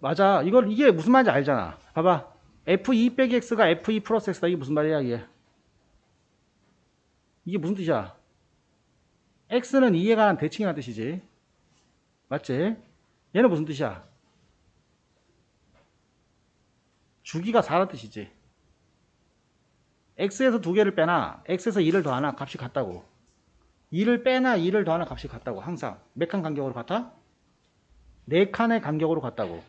맞아. 이걸 이게 무슨 말인지 알잖아. 봐봐. F2 빼기 X가 F2 플러스 X다. 이게 무슨 말이야, 이게? 이게 무슨 뜻이야? X는 2에 관한 대칭이라는 뜻이지. 맞지? 얘는 무슨 뜻이야? 주기가 4라는 뜻이지. X에서 두 개를 빼나, X에서 2를 더하나 값이 같다고. 2를 빼나 2를 더하나 값이 같다고. 항상. 몇 칸 간격으로 같아? 네 칸의 간격으로 같다고.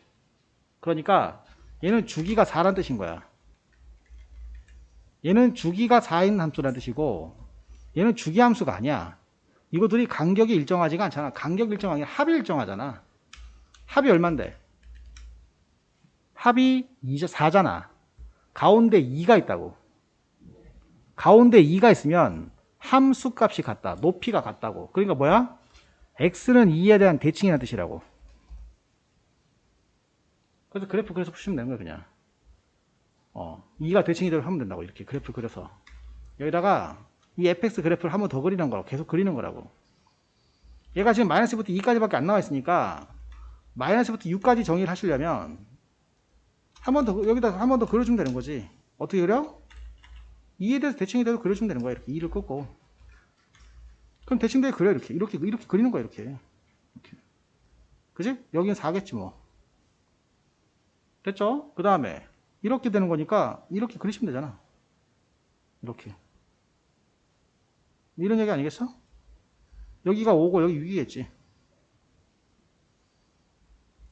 그러니까 얘는 주기가 4란 뜻인 거야. 얘는 주기가 4인 함수란 뜻이고 얘는 주기 함수가 아니야. 이거들이 간격이 일정하지가 않잖아. 간격 일정하게 합이 일정하잖아. 합이 얼만데? 합이 4잖아. 가운데 2가 있다고. 가운데 2가 있으면 함수 값이 같다. 높이가 같다고. 그러니까 뭐야? x는 2에 대한 대칭이라는 뜻이라고. 그래서 그래프 그래서 푸시면 되는 거야, 그냥. 어, 2가 대칭이 되면 하면 된다고, 이렇게 그래프 그려서. 여기다가 이 fx 그래프를 한 번 더 그리는 거라고, 계속 그리는 거라고. 얘가 지금 마이너스부터 2까지밖에 안 나와 있으니까, 마이너스부터 6까지 정의를 하시려면, 한 번 더, 여기다 한 번 더 그려주면 되는 거지. 어떻게 그려? 2에 대해서 대칭이 돼서 그려주면 되는 거야, 이렇게. 2를 끄고. 그럼 대칭되게 그려, 이렇게. 이렇게, 이렇게 그리는 거야, 이렇게. 이렇게. 그지? 여기는 4겠지, 뭐. 됐죠? 그 다음에 이렇게 되는 거니까 이렇게 그리시면 되잖아. 이렇게. 이런 얘기 아니겠어? 여기가 5고 여기 6이겠지.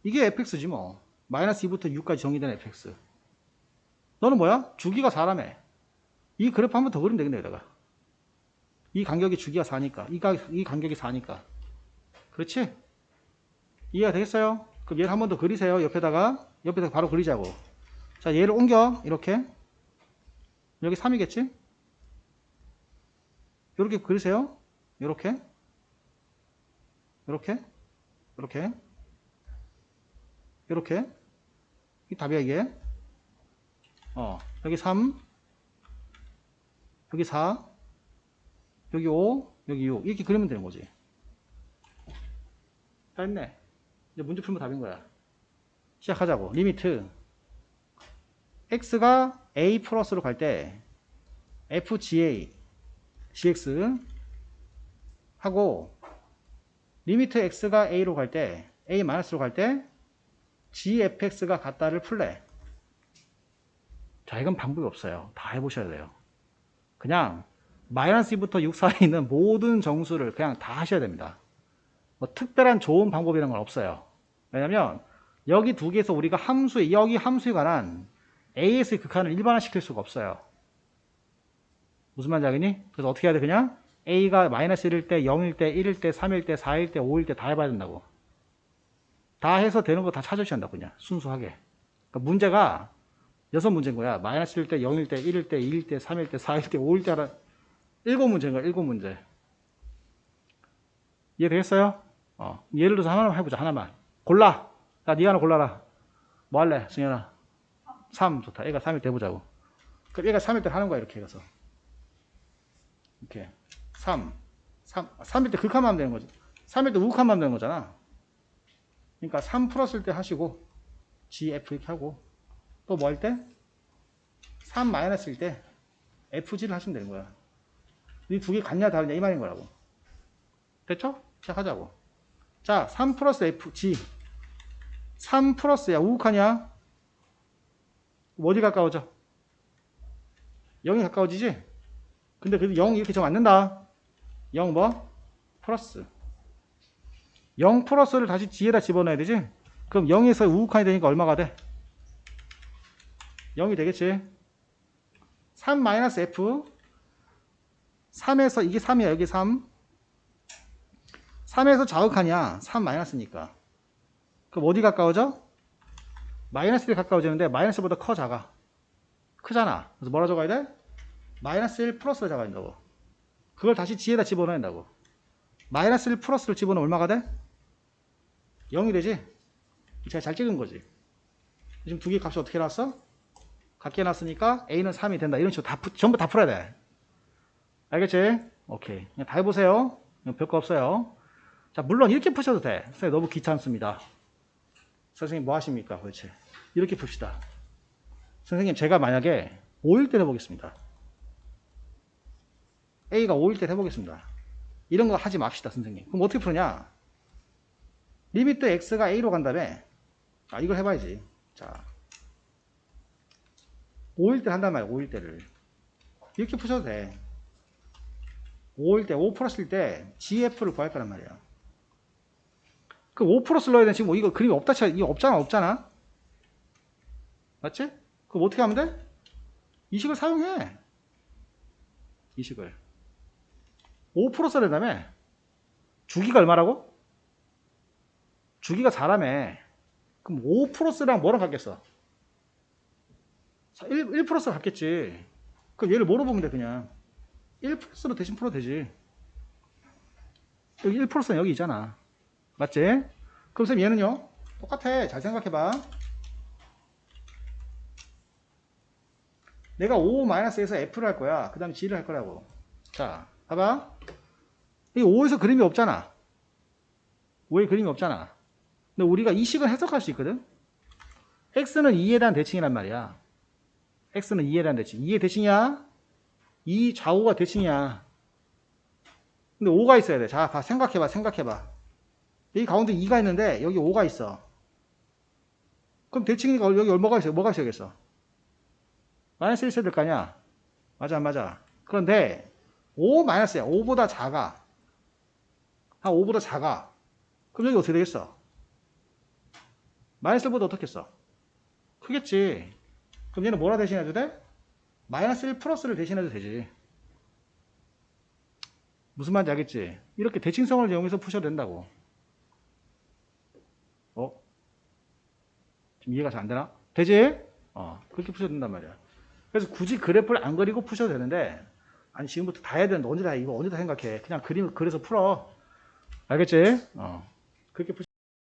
이게 fx지 뭐. 마이너스 2부터 6까지 정의된 fx. 너는 뭐야? 주기가 4라며. 이 그래프 한 번 더 그리면 되겠네, 여기다가. 이 간격이 주기가 4니까. 이, 가, 이 간격이 4니까. 그렇지? 이해가 되겠어요? 그럼 얘를 한 번 더 그리세요. 옆에다가. 옆에다가 바로 그리자고. 자, 얘를 옮겨. 이렇게. 여기 3이겠지? 이렇게 그리세요. 이렇게. 이렇게. 이렇게. 이렇게. 이 답이야, 이게. 어, 여기 3. 여기 4. 여기 5. 여기 6. 이렇게 그리면 되는 거지. 다 했네. 이제 문제 풀면 답인 거야. 시작하자고. 리미트. x가 a 플러스로 갈 때 fga gx 하고 리미트 x가 a로 갈 때 a 마이너스로 갈 때 gfx가 같다를 풀래. 자, 이건 방법이 없어요. 다 해보셔야 돼요. 그냥 마이너스 2부터 6 사이에 있는 모든 정수를 그냥 다 하셔야 됩니다. 뭐 특별한 좋은 방법이라는 건 없어요. 왜냐면 여기 두 개에서 우리가 함수 여기 함수에 관한 AS의 극한을 일반화시킬 수가 없어요. 무슨 말인지 알겠니? 그래서 어떻게 해야 돼 그냥? A가 마이너스 1일 때, 0일 때, 1일 때, 3일 때, 4일 때, 5일 때 다 해봐야 된다고. 다 해서 되는 거 다 찾으셔야 한다고 그냥 순수하게. 그러니까 문제가 여섯 문제인 거야. 마이너스 1일 때, 0일 때, 1일 때, 2일 때, 3일 때, 4일 때, 5일 때 하라. 일곱 문제인 거야. 일곱 문제. 이해되겠어요? 어. 예를 들어서 하나만 해보자. 하나만. 골라. 야, 네가 하나 골라라. 뭐 할래, 승현아? 3 좋다. 애가 3일 때 해보자고. 그럼 얘가 3일 때 하는 거야, 이렇게 해서. 이렇게. 3. 3. 3일 때 극하면 하면 되는 거지. 3일 때 우극하면 하면 되는 거잖아. 그러니까 3 풀었을 때 하시고, GF 이렇게 하고, 또 뭐 할 때? 3 마이너스일 때, FG를 하시면 되는 거야. 이 두 개 같냐, 다르냐, 이 말인 거라고. 됐죠? 시작하자고. 자, 3 플러스 FG. 3 플러스야, 우극하냐? 어디 가까워져? 0이 가까워지지? 근데 그래도 0 이렇게 좀안 된다. 0 뭐? 플러스. 0 플러스를 다시 뒤에다 집어넣어야 되지? 그럼 0에서 우극한이 되니까 얼마가 돼? 0이 되겠지? 3 마이너스 F 3에서 이게 3이야 여기 3 3에서 자극하냐 3 마이너스니까 그럼 어디 가까워져? 마이너스 1 가까워지는데 마이너스보다 커 작아 크잖아 그래서 뭐라 적어야 돼? 마이너스 1 플러스를 적어야 된다고 그걸 다시 지에다 집어넣어야 된다고 마이너스 1 플러스를 집어넣으면 얼마가 돼? 0이 되지? 제가 잘 찍은 거지 지금 두 개 값이 어떻게 나왔어? 같게 나왔으니까 A는 3이 된다 이런 식으로 다, 푸- 전부 다 풀어야 돼 알겠지? 오케이 그냥 다 해보세요 별거 없어요 자 물론 이렇게 푸셔도 돼 선생님 너무 귀찮습니다 선생님 뭐 하십니까 도대체? 이렇게 풉시다. 선생님 제가 만약에 5일 때 해보겠습니다. A가 5일 때 해보겠습니다. 이런 거 하지 맙시다 선생님. 그럼 어떻게 푸느냐? 리미트 X가 A로 간 다음에 아 이걸 해봐야지. 자 5일 때 한단 말이야 5일 때를 이렇게 푸셔도 돼. 5일 때, 5 플러스일 때 GF를 구할 거란 말이야. 그5 플러스 넣어야 돼. 지금 뭐 이거 그림이 없다 쳐. 이거 없잖아, 없잖아. 맞지? 그럼 어떻게 하면 돼? 이식을 사용해. 이식을. 5 플러스 낸다며. 주기가 얼마라고? 주기가 4라며. 그럼 5 플러스랑 뭐랑 같겠어? 1, 1 플러스 같겠지. 그럼 얘를 뭐로 보면 돼, 그냥. 1 플러스로 대신 풀어도 되지. 여기 1 플러스는 여기 있잖아. 맞지? 그럼 쌤 얘는요? 똑같아. 잘 생각해봐. 내가 5-에서 F를 할 거야. 그 다음에 G를 할 거라고. 자, 봐봐. 이 5에서 그림이 없잖아. 5에 그림이 없잖아. 근데 우리가 이 식은 해석할 수 있거든? X는 2에 대한 대칭이란 말이야. X는 2에 대한 대칭. 2의 대칭이야? 이 좌우가 대칭이야. 근데 5가 있어야 돼. 자, 봐. 생각해봐. 생각해봐. 여기 가운데 2가 있는데 여기 5가 있어. 그럼 대칭이니까 여기 뭐가 있어요? 뭐가 있어야겠어? 마이너스 1 있어야 될 거 아니야? 맞아, 안 맞아. 그런데 5 마이너스야. 5보다 작아. 한 5보다 작아. 그럼 여기 어떻게 되겠어? 마이너스 1보다 어떻게 했어? 크겠지. 그럼 얘는 뭐라 대신해도 돼? 마이너스 1 플러스를 대신해도 되지. 무슨 말인지 알겠지? 이렇게 대칭성을 이용해서 푸셔도 된다고. 어? 지금 이해가 잘 안 되나? 되지? 어, 그렇게 푸셔도 된단 말이야. 그래서 굳이 그래프를 안 그리고 푸셔도 되는데, 아니, 지금부터 다 해야 되는데, 언제 다, 이거 언제 다 생각해. 그냥 그림, 그래서 풀어. 알겠지? 어. 그렇게 푸셔